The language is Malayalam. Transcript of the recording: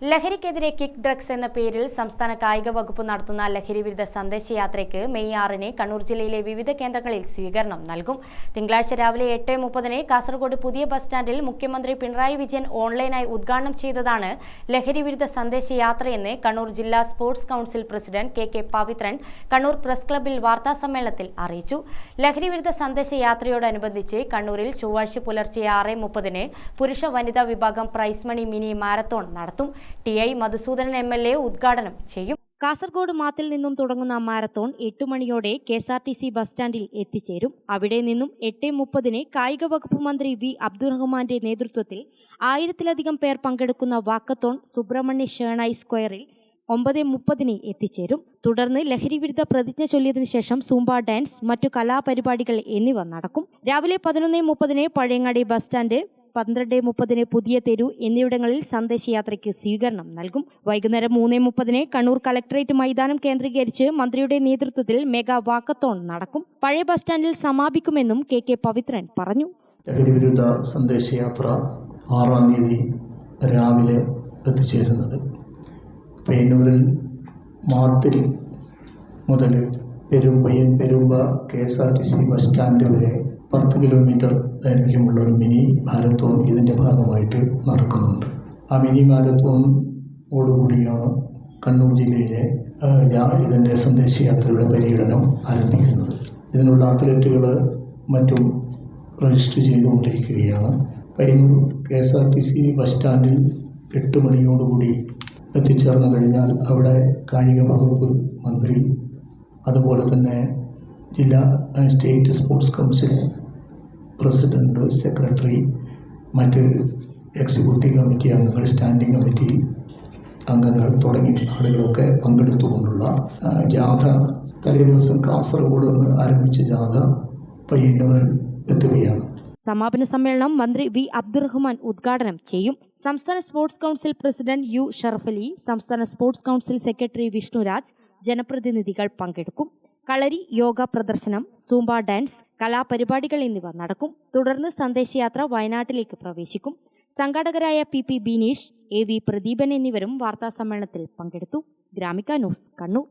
ലഹരിക്കെതിരെ കിക്ക് ഡ്രഗ്സ് എന്ന പേരിൽ സംസ്ഥാന കായിക വകുപ്പ് നടത്തുന്ന ലഹരി വിരുദ്ധ സന്ദേശയാത്രയ്ക്ക് മെയ് ആറിന് കണ്ണൂർ ജില്ലയിലെ വിവിധ കേന്ദ്രങ്ങളിൽ സ്വീകരണം നൽകും. തിങ്കളാഴ്ച രാവിലെ എട്ട് മുപ്പതിന് കാസർഗോഡ് പുതിയ ബസ് സ്റ്റാൻഡിൽ മുഖ്യമന്ത്രി പിണറായി വിജയൻ ഓൺലൈനായി ഉദ്ഘാടനം ചെയ്തതാണ് ലഹരി വിരുദ്ധ സന്ദേശയാത്രയെന്ന് കണ്ണൂർ ജില്ലാ sports council president K K Pavithran Kannur press ക്ലബ്ബിൽ വാർത്താസമ്മേളനത്തിൽ അറിയിച്ചു. ലഹരി വിരുദ്ധ സന്ദേശയാത്രയോടനുബന്ധിച്ച് കണ്ണൂരിൽ ചൊവ്വാഴ്ച പുലർച്ചെ ആറ് മുപ്പതിന് പുരുഷ വനിതാ വിഭാഗം പ്രൈസ് മണി മിനി മാരത്തോൺ നടത്തും. T I Madhusoodanan M L A ഉദ്ഘാടനം ചെയ്യും. കാസർഗോഡ് മാത്തിൽ നിന്നും തുടങ്ങുന്ന മാരത്തോൺ എട്ട് മണിയോടെ K S R T C bus സ്റ്റാൻഡിൽ എത്തിച്ചേരും. അവിടെ നിന്നും എട്ട് മുപ്പതിന് കായിക വകുപ്പ് മന്ത്രി വി അബ്ദുറഹ്മാന്റെ നേതൃത്വത്തിൽ ആയിരത്തിലധികം പേർ പങ്കെടുക്കുന്ന വാക്കത്തോൺ സുബ്രഹ്മണ്യ ഷേണായി സ്ക്വയറിൽ ഒമ്പത് മുപ്പതിന് എത്തിച്ചേരും. തുടർന്ന് ലഹരി വിരുദ്ധ പ്രതിജ്ഞ ചൊല്ലിയതിനു ശേഷം സൂംബ ഡാൻസ് മറ്റു കലാപരിപാടികൾ എന്നിവ നടക്കും. രാവിലെ പതിനൊന്ന് മുപ്പതിന് പഴയങ്ങാടി ബസ് സ്റ്റാൻഡ് പന്ത്രണ്ട് മുപ്പതിന് പുതിയ തെരു എന്നിവിടങ്ങളിൽ സന്ദേശയാത്രയ്ക്ക് സ്വീകരണം നൽകും. വൈകുന്നേരം മൂന്ന് മുപ്പതിന് കണ്ണൂർ കലക്ടറേറ്റ് മൈതാനം കേന്ദ്രീകരിച്ച് മന്ത്രിയുടെ നേതൃത്വത്തിൽ മെഗാ വാക്കത്തോൺ നടക്കും. പഴയ ബസ് സ്റ്റാൻഡിൽ സമാപിക്കുമെന്നും കെ കെ പവിത്രൻ പറഞ്ഞു. ലഹരിവിരുദ്ധ സന്ദേശയാത്ര ആറാം തീയതി രാവിലെ എത്തിച്ചേരുന്നത്. പയ്യന്നൂരിൽ മാത്തിൽ മുതൽ പെരുമ്പയ്യൻ Perumba K S R T C bus stand വരെ പത്ത് കിലോമീറ്റർ ദൈർഘ്യമുള്ള ഒരു മിനി മാരത്തോൺ ഇതിന്റെ ഭാഗമായിട്ട് നടക്കുന്നുണ്ട്. ആ മിനി മാരത്തോണോടുകൂടിയാണ് കണ്ണൂർ ജില്ലയിലെ ഇതിന്റെ സന്ദേശയാത്രയുടെ പര്യടനം ആരംഭിക്കുന്നത്. ഇതിനുള്ള അത്ലറ്റുകൾ മറ്റും രജിസ്റ്റർ ചെയ്തുകൊണ്ടിരിക്കുകയാണ്. Payyanur K S R T C bus സ്റ്റാൻഡിൽ എട്ട് മണിയോടുകൂടി എത്തിച്ചേർന്നു കഴിഞ്ഞാൽ അവിടെ കായിക വകുപ്പ് മന്ത്രി അതുപോലെ തന്നെ ജില്ലാ state sports council president secretary മറ്റ് എക്സിക്യൂട്ടീവ് കമ്മിറ്റി അംഗങ്ങൾ സ്റ്റാൻഡിംഗ് കമ്മിറ്റി അംഗങ്ങൾ തുടങ്ങിയിട്ടുള്ള ആളുകളൊക്കെ പങ്കെടുത്തുകൊണ്ടുള്ള ജാഥ തലേ ദിവസം കാസർഗോഡ് നിന്ന് ആരംഭിച്ച ജാഥ പയ്യന്നൂരിൽ എത്തുകയാണ്. സമാപന സമ്മേളനം മന്ത്രി വി. അബ്ദുറഹ്മാൻ ഉദ്ഘാടനം ചെയ്യും. സംസ്ഥാന sports council president U. Sharafali സംസ്ഥാന സ്പോർട്സ് കൗൺസിൽ സെക്രട്ടറി വിഷ്ണുരാജ് ജനപ്രതിനിധികൾ പങ്കെടുക്കും. കളരി യോഗ പ്രദർശനം സൂംബ ഡാൻസ് കലാപരിപാടികൾ എന്നിവ നടക്കും. തുടർന്ന് സന്ദേശയാത്ര വയനാട്ടിലേക്ക് പ്രവേശിക്കും. സംഘാടകരായ P P Bineesh A V Pradeepan എന്നിവരും വാർത്താസമ്മേളനത്തിൽ പങ്കെടുത്തു. ഗ്രാമിക ന്യൂസ് കണ്ണൂർ.